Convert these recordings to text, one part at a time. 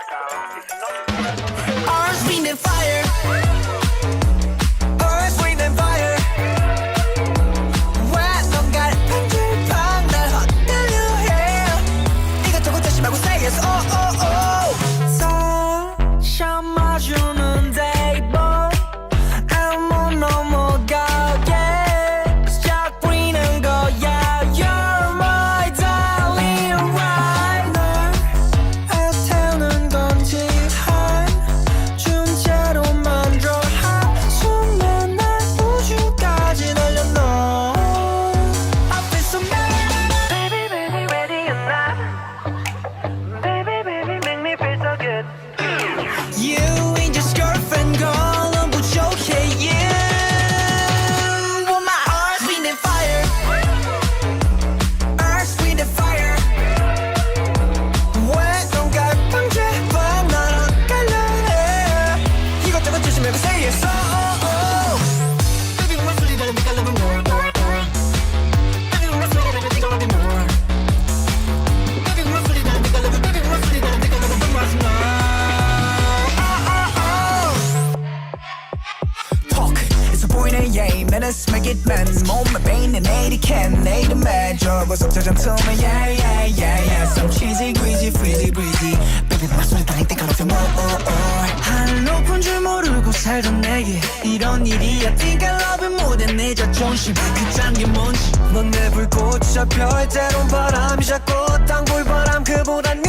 Acaba. what's up 저점 처음에 yeah yeah yeah yeah Some cheesy greasy freezy breezy Baby 내 맘소리 달릴 때가 없어 more oh oh 하늘 높은 줄 모르고 살던 내게 이런 일이야 Think I love it more than 내 자존심 그짠 게 뭔지 넌내 불꽃이 저 별대로 바람이 잡고 땅굴바람 그보단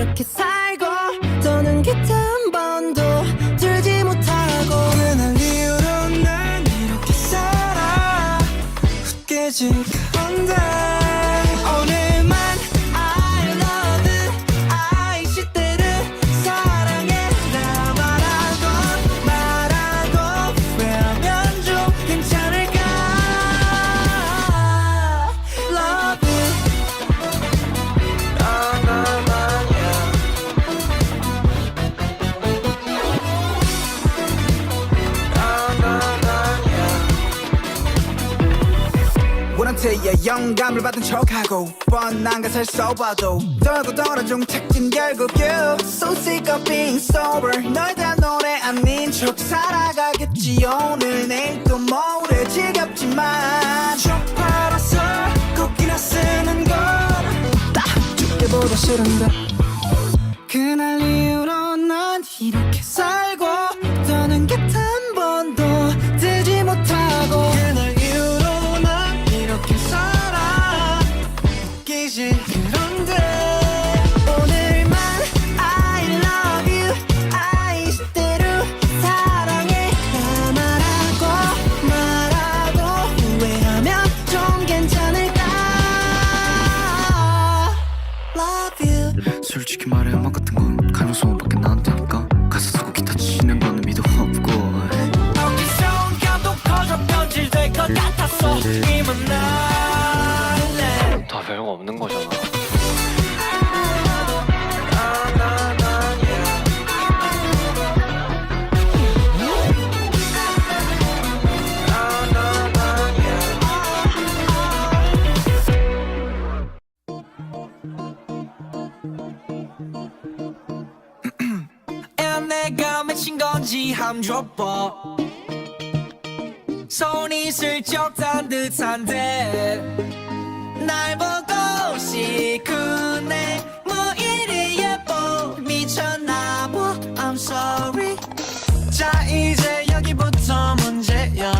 이렇게 영감을 받은 척하고 뻔한 것을 써봐도 떨고 떨어중 착진 결국 you. So sick of being sober. 널 다 노래 아닌 척 살아가겠지. 오늘 내일 또 모레 지겹지만. 쪽팔아서 코끼나 쓰는 건딱 죽게보다 싫은데. 뻐 손이 슬쩍 탄 듯한데 날 보고 시큰해. 뭐 이리 예뻐? 미쳤나봐. I'm sorry. 자 이제 여기부터 문제야.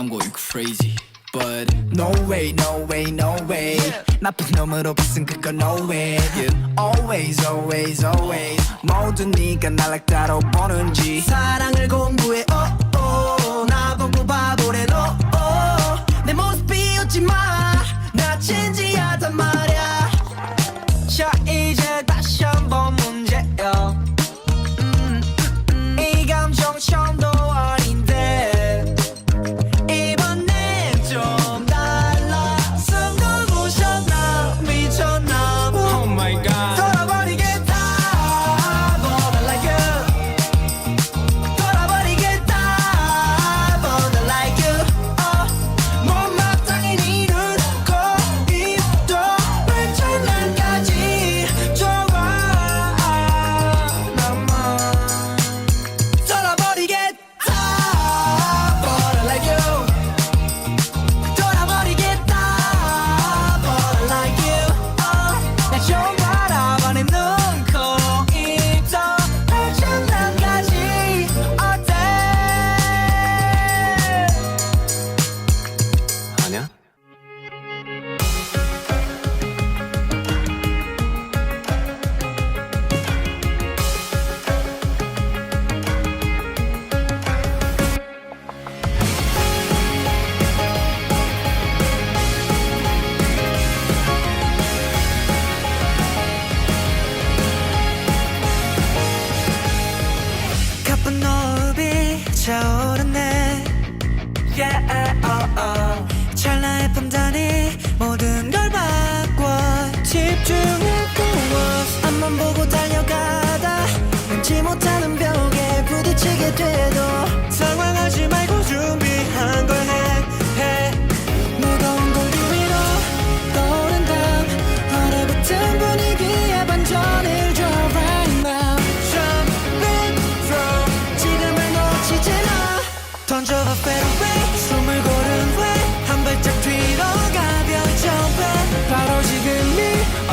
I'm going crazy. But no way, no way, no way. 나쁜 놈으로 비싼 그거 no way. Yeah. Always, always, always. 모든 네가 따로 보는지 사랑을 공부해. Oh.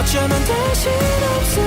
어쩌면 다신 없을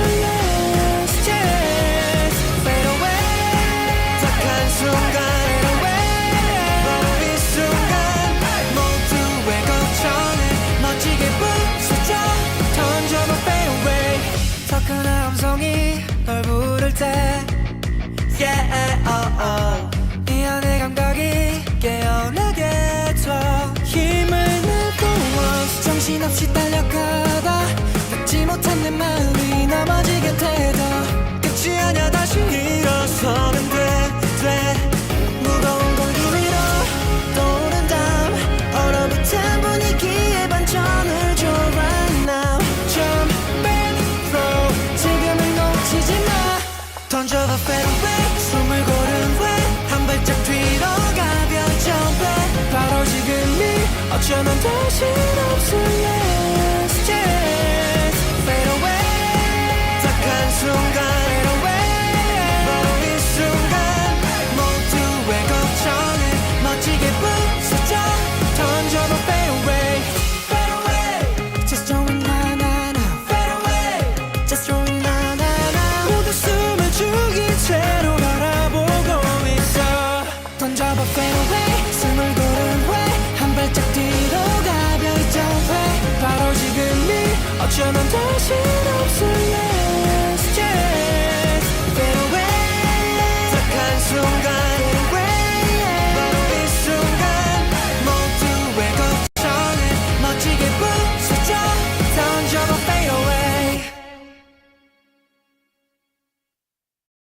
어쩌면 다시